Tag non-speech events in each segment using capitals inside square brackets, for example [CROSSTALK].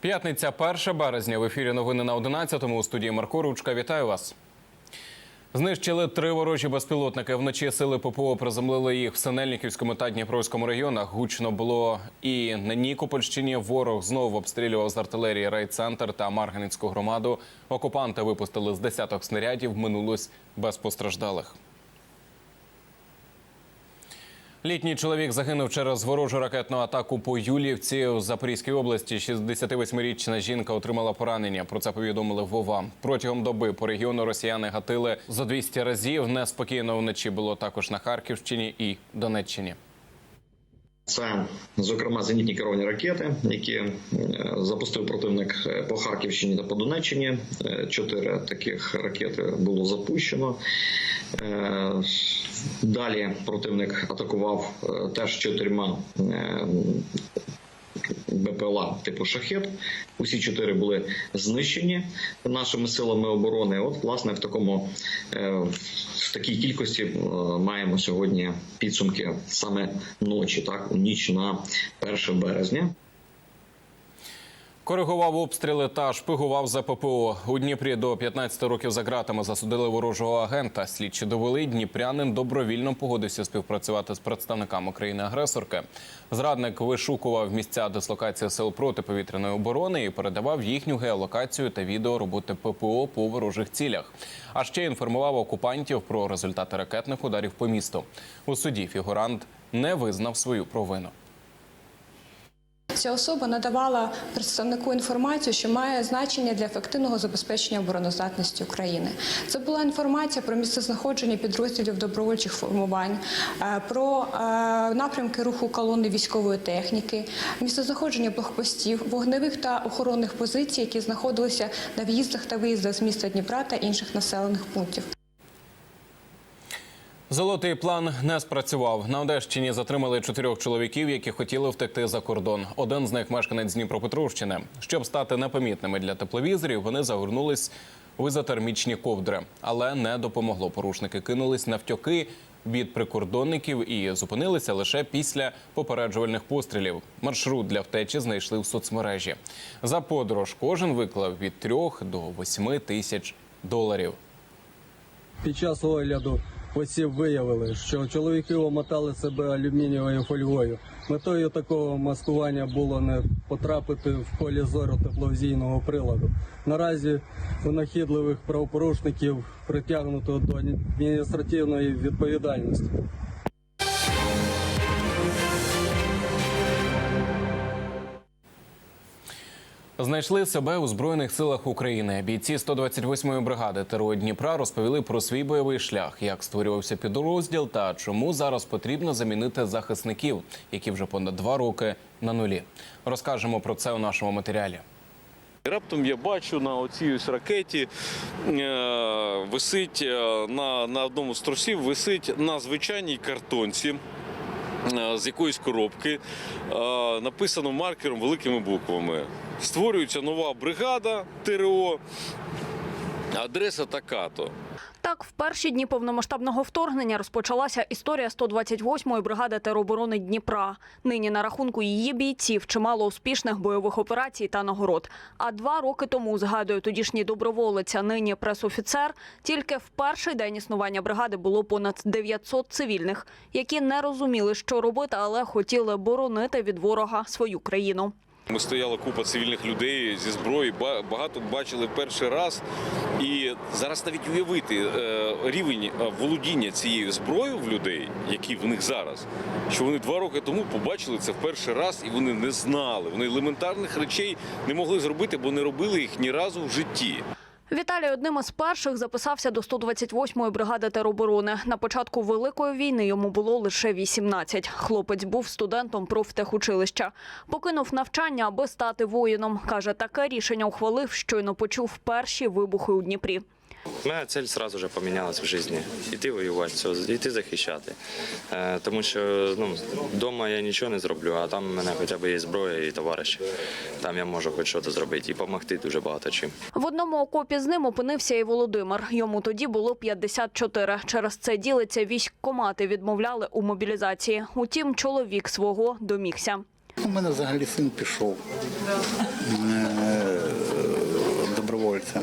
П'ятниця 1 березня в ефірі новини на 11-му у студії Марко Ручка. Вітаю вас. Знищили три ворожі безпілотники. Вночі сили ППО приземлили їх в Синельниківському та Дніпровському районах. Гучно було і на Нікопольщині. Ворог знову обстрілював з артилерії райцентр та Марганецьку громаду. Окупанти випустили з десяток снарядів. Минулось без постраждалих. Літній чоловік загинув через ворожу ракетну атаку по Юліївці у Запорізькій області. 68-річна жінка отримала поранення. Про це повідомили Вова. Протягом доби по регіону росіяни гатили за 200 разів. Неспокійно вночі було також на Харківщині і Донеччині. Це, зокрема, зенітні керовані ракети, які е, запустив противник е, по Харківщині та по Донеччині. Е, Чотири таких ракети було запущено. Далі противник атакував теж чотирма БПЛА типу шахет. Усі чотири були знищені нашими силами оборони. От, власне, в такому такій кількості е, маємо сьогодні підсумки саме ночі, так у ніч на 1 березня. Коригував обстріли та шпигував за ППО. У Дніпрі до 15 років за ґратами засудили ворожого агента. Слідчі довели, дніпрянин добровільно погодився співпрацювати з представниками країни-агресорки. Зрадник вишукував місця дислокації сил протиповітряної оборони і передавав їхню геолокацію та відео роботи ППО по ворожих цілях. А ще інформував окупантів про результати ракетних ударів по місту. У суді фігурант не визнав свою провину. Ця особа надавала представнику інформацію, що має значення для ефективного забезпечення обороноздатності України. Це була інформація про місцезнаходження підрозділів добровольчих формувань, е, про е, напрямки руху колони військової техніки, місцезнаходження блокпостів, вогневих та охоронних позицій, які знаходилися на в'їздах та виїздах з міста Дніпра та інших населених пунктів. Золотий план не спрацював. На Одещині затримали чотирьох чоловіків, які хотіли втекти за кордон. Один з них мешканець Дніпропетровщини. Щоб стати непомітними для тепловізорів, вони загорнулись в ізотермічні ковдри, але не допомогло. Порушники кинулись навтьоки від прикордонників і зупинилися лише після попереджувальних пострілів. Маршрут для втечі знайшли в соцмережі. За подорож кожен виклав від трьох до восьми тисяч доларів. Під час огляду осіб виявили, що чоловіки омотали себе алюмінієвою фольгою. Метою такого маскування було не потрапити в полі зору тепловізійного приладу. Наразі винахідливих правопорушників притягнуто до адміністративної відповідальності. Знайшли себе у збройних силах України. Бійці 128-ї бригади ТРО Дніпра розповіли про свій бойовий шлях, як створювався підрозділ та чому зараз потрібно замінити захисників, які вже понад два роки на нулі. Розкажемо про це у нашому матеріалі. Раптом я бачу на оцій ось ракеті е, висить е, на, на одному з тросів, висить на звичайній картонці. Е, З якоїсь коробки е, написано маркером великими буквами. Створюється нова бригада ТРО. Адреса така-то. Так, в перші дні повномасштабного вторгнення розпочалася історія 128-ї бригади тероборони Дніпра. Нині на рахунку її бійців чимало успішних бойових операцій та нагород. А два роки тому, згадує тодішній доброволець, нині пресофіцер, тільки в перший день існування бригади було понад 900 цивільних, які не розуміли, що робити, але хотіли боронити від ворога свою країну. Ми стояла купа цивільних людей зі зброї, ба- багато бачили перший раз. І зараз навіть уявити е, рівень е, володіння цією зброєю в людей, які в них зараз, що вони два роки тому побачили це в перший раз і вони не знали. Вони елементарних речей не могли зробити, бо не робили їх ні разу в житті. Віталій одним із перших записався до 128-ї бригади тероборони. На початку великої війни йому було лише 18. Хлопець був студентом профтехучилища. Покинув навчання, аби стати воїном. Каже, таке рішення ухвалив, щойно почув перші вибухи у Дніпрі. Моя цель сразу же поменялась в жизни. Іти воювати, все, іти захищати. Е, тому що ну, вдома я нічого не зроблю, а там у мене хоча б є зброя і товариші. Там я можу хоч щось зробити і допомогти дуже багато чим. В одному окопі з ним опинився і Володимир. Йому тоді було 54. Через це ділиться військкомати відмовляли у мобілізації. Утім, чоловік свого домігся. У мене взагалі син пішов е, добровольцем.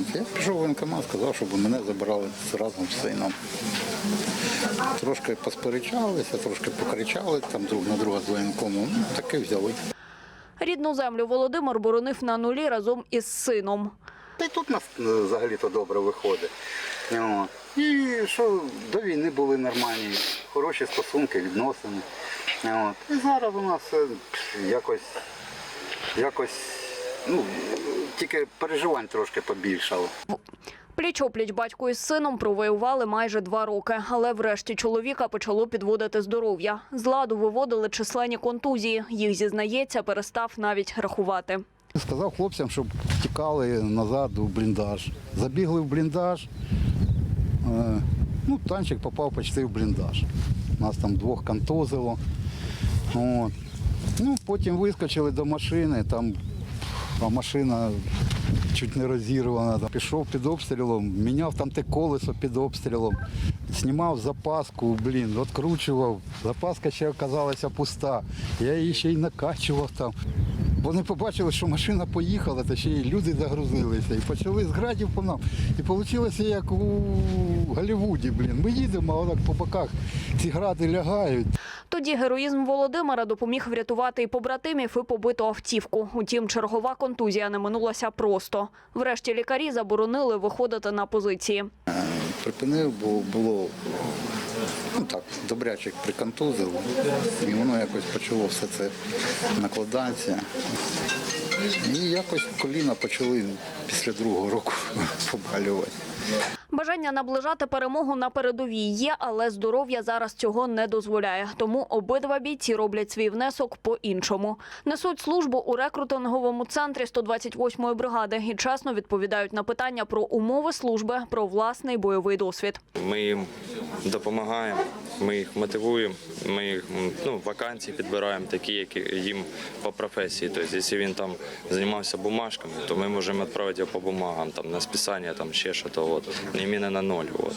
От. Я пішов в воєнкомат, сказав, щоб мене забрали разом з сином. Трошки посперечалися, трошки покричали там друг на друга з воєнкомом. Ну, таке взяли. Рідну землю Володимир боронив на нулі разом із сином. Та й тут нас е, взагалі-то добре виходить. От. І що до війни були нормальні, хороші стосунки, відносини. От. І зараз у нас е, якось, якось, ну, тільки переживань трошки побільшало. Пліч-опліч батько із сином провоювали майже два роки, але врешті чоловіка почало підводити здоров'я. З ладу виводили численні контузії. Їх, зізнається, перестав навіть рахувати. Сказав хлопцям, щоб тікали назад у бліндаж. Забігли в бліндаж. Е, Ну, танчик попав почти в бліндаж. Нас там двох контузило. От. Ну, потім вискочили до машини, там а машина чуть не розірвана. Пішов під обстрілом, міняв там те колесо під обстрілом, знімав запаску, блін, відкручував. Запаска ще оказалася пуста. Я її ще й накачував там. Вони побачили, що машина поїхала, та ще й люди загрузилися. І почали з градів по нам. І вийшло як у Голлівуді, блін. Ми їдемо, а отак по боках ці гради лягають. Тоді героїзм Володимира допоміг врятувати і побратимів, і побиту автівку. Утім, чергова контузія не минулася просто. Врешті лікарі заборонили виходити на позиції. Припинив, бо було ну так, добряче приконтузило. І воно якось почало все це накладатися. І якось коліна почали після другого року [LAUGHS] побалювати. Бажання наближати перемогу на передовій є, але здоров'я зараз цього не дозволяє. Тому обидва бійці роблять свій внесок по-іншому. Несуть службу у рекрутинговому центрі 128-ї бригади і чесно відповідають на питання про умови служби, про власний бойовий досвід. Ми їм допомагаємо, ми їх мотивуємо, ми їх ну, вакансії підбираємо такі, які їм по професії. Тобто, якщо він там займався бумажками, то ми можемо відправити його по бумагам, там, на списання, там, ще щось, от, не іменно на ноль. От.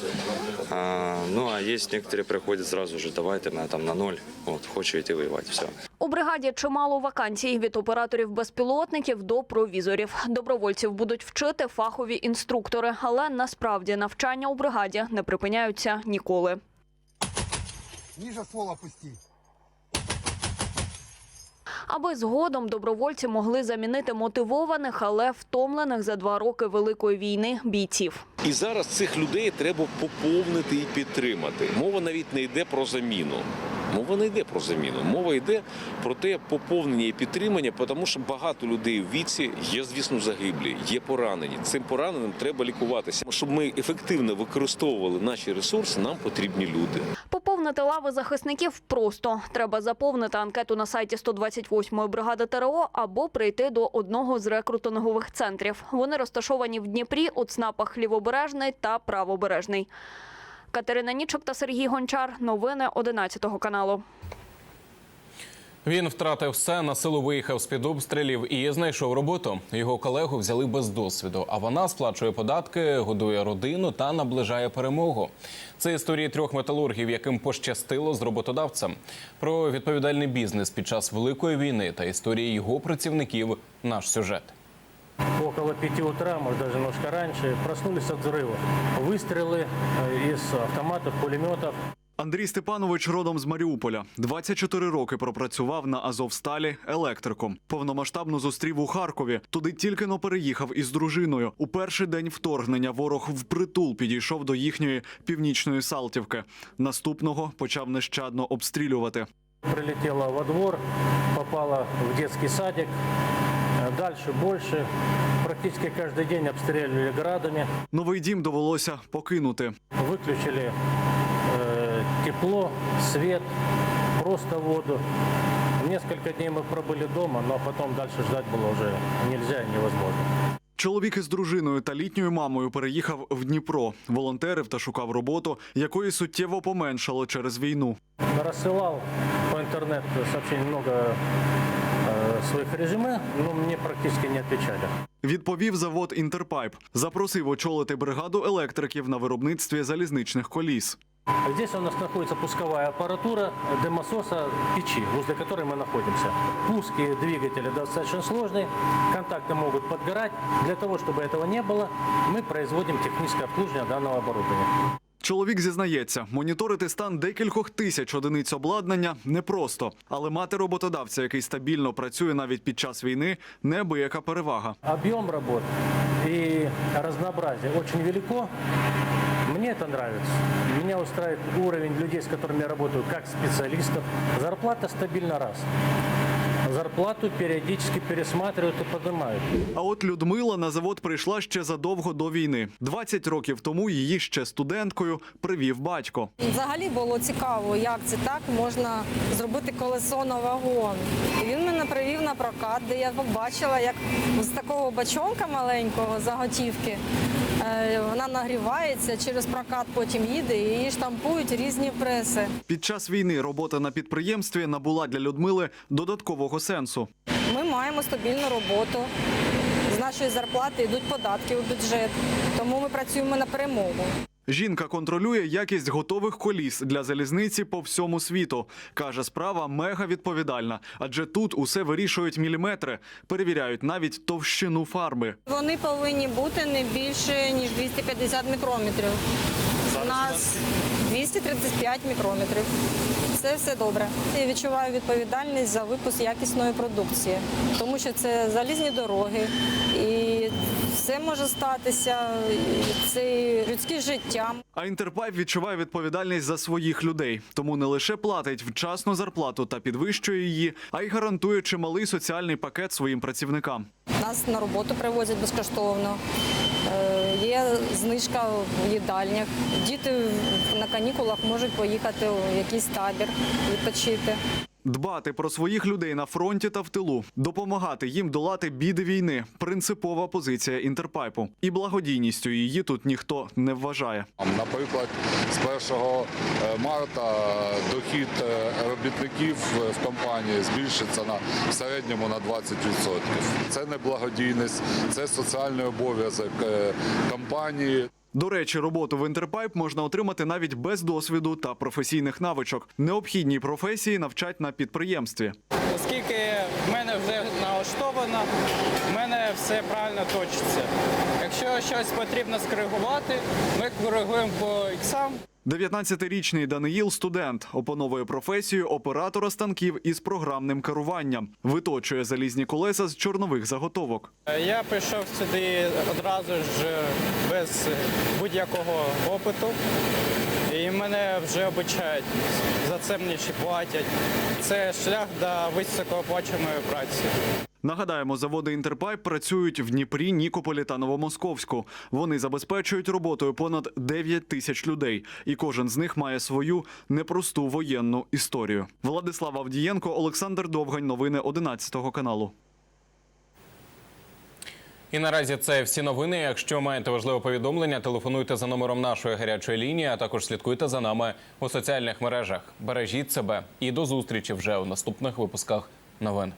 А, ну, а є некоторі приходять зразу ж, давайте мене там на ноль, от, хочу йти воювати, все. У бригаді чимало вакансій від операторів безпілотників до провізорів. Добровольців будуть вчити фахові інструктори, але насправді навчання у бригаді не припиняються ніколи. Ніже ствола пусті. Аби згодом добровольці могли замінити мотивованих, але втомлених за два роки великої війни бійців. І зараз цих людей треба поповнити і підтримати. Мова навіть не йде про заміну. Мова не йде про заміну. Мова йде про те поповнення і підтримання, тому що багато людей в віці є, звісно, загиблі, є поранені. Цим пораненим треба лікуватися. Щоб ми ефективно використовували наші ресурси, нам потрібні люди. Поповнити лави захисників просто. Треба заповнити анкету на сайті 128-ї бригади ТРО або прийти до одного з рекрутингових центрів. Вони розташовані в Дніпрі у ЦНАПах Лівобережний та Правобережний. Катерина Нічок та Сергій Гончар. Новини 11 каналу. Він втратив все, на силу виїхав з під обстрілів і знайшов роботу. Його колегу взяли без досвіду. А вона сплачує податки, годує родину та наближає перемогу. Це історії трьох металургів, яким пощастило з роботодавцем. Про відповідальний бізнес під час великої війни та історії його працівників. Наш сюжет. около 5 утра, может даже немножко раньше, проснулись от взрыва. Выстрелы э, из автоматов, пулеметов. Андрій Степанович родом з Маріуполя. 24 роки пропрацював на Азовсталі електриком. Повномасштабно зустрів у Харкові. Туди тільки но переїхав із дружиною. У перший день вторгнення ворог впритул підійшов до їхньої північної Салтівки. Наступного почав нещадно обстрілювати. Прилетела во двор, попала в детский садик. Э, Дальше больше. Практически каждый день обстреливали градами. Новий дім довелося покинути. Выключили э, тепло, свет, просто воду. Несколько дней мы пробыли дома, но потом дальше ждать было уже нельзя и невозможно. Чоловік із дружиною та літньою мамою переїхав в Дніпро, волонтерив та шукав роботу, якої суттєво поменшало через війну. Рассылал по интернету сообщений много э, своих резюме, но мне практически не отвечали. Відповів завод Інтерпайп. Запросив очолити бригаду електриків на виробництві залізничних коліс. Здесь у нас находится пусковая аппаратура дымососа печи, возле которой мы находимся. Пуски двигателя достаточно сложные, контакты могут подгорать. Для того, чтобы этого не было, мы производим техническое обслуживание данного оборудования. Чоловік зізнається, моніторити стан декількох тисяч одиниць обладнання непросто, але мати роботодавця, який стабільно працює навіть під час війни, неабияка перевага. Объем работ и разнообразие очень велико. Мне это нравится. Меня устраивает уровень людей, с которыми я работаю, как специалистов. Зарплата стабильно раз. Зарплату периодически пересматривают и поднимают. А от Людмила на завод прийшла ще задовго до війни. 20 років тому її ще студенткою привів батько. Взагалі було цікаво, як це так можна зробити колесо на вагон. І він мене привів на прокат, де я побачила, як з такого бачонка маленького заготівки вона нагрівається, через прокат потім їде і її штампують різні преси. Під час війни робота на підприємстві набула для Людмили додаткового сенсу. Ми маємо стабільну роботу. З нашої зарплати йдуть податки у бюджет, тому ми працюємо на перемогу. Жінка контролює якість готових коліс для залізниці по всьому світу. Каже, справа мега відповідальна, адже тут усе вирішують міліметри, перевіряють навіть товщину фарби. Вони повинні бути не більше ніж 250 мікрометрів. У нас 235 мікрометрів. Це все добре. Я відчуваю відповідальність за випуск якісної продукції, тому що це залізні дороги, і все може статися. і Це людське життя. А Інтерпайп відчуває відповідальність за своїх людей, тому не лише платить вчасну зарплату та підвищує її, а й гарантує чималий соціальний пакет своїм працівникам. Нас на роботу привозять безкоштовно. Е, Є знижка в їдальнях. Діти на канікулах можуть поїхати у якийсь табір відпочити. Дбати про своїх людей на фронті та в тилу, допомагати їм долати біди війни принципова позиція інтерпайпу. І благодійністю її тут ніхто не вважає. Наприклад, з 1 марта дохід е, робітників в компанії збільшиться на в середньому на 20%. Це не благодійність, це соціальний обов'язок е, компанії. До речі, роботу в інтерпайп можна отримати навіть без досвіду та професійних навичок. Необхідні професії навчать на підприємстві. Оскільки в мене вже налаштовано, в мене все правильно точиться. Якщо щось потрібно скоригувати, ми коригуємо по іксам. 19-річний Даниїл студент опановує професію оператора станків із програмним керуванням, виточує залізні колеса з чорнових заготовок. Я прийшов сюди одразу ж без будь-якого опиту. І мене вже обучають. За це мені ще платять. Це шлях до високооплачуваної праці. Нагадаємо, заводи Інтерпайп працюють в Дніпрі, Нікополі та Новомосковську. Вони забезпечують роботою понад 9 тисяч людей, і кожен з них має свою непросту воєнну історію. Владислав Авдієнко, Олександр Довгань. Новини 11 каналу. І наразі це всі новини. Якщо маєте важливе повідомлення, телефонуйте за номером нашої гарячої лінії, а також слідкуйте за нами у соціальних мережах. Бережіть себе і до зустрічі вже у наступних випусках новин.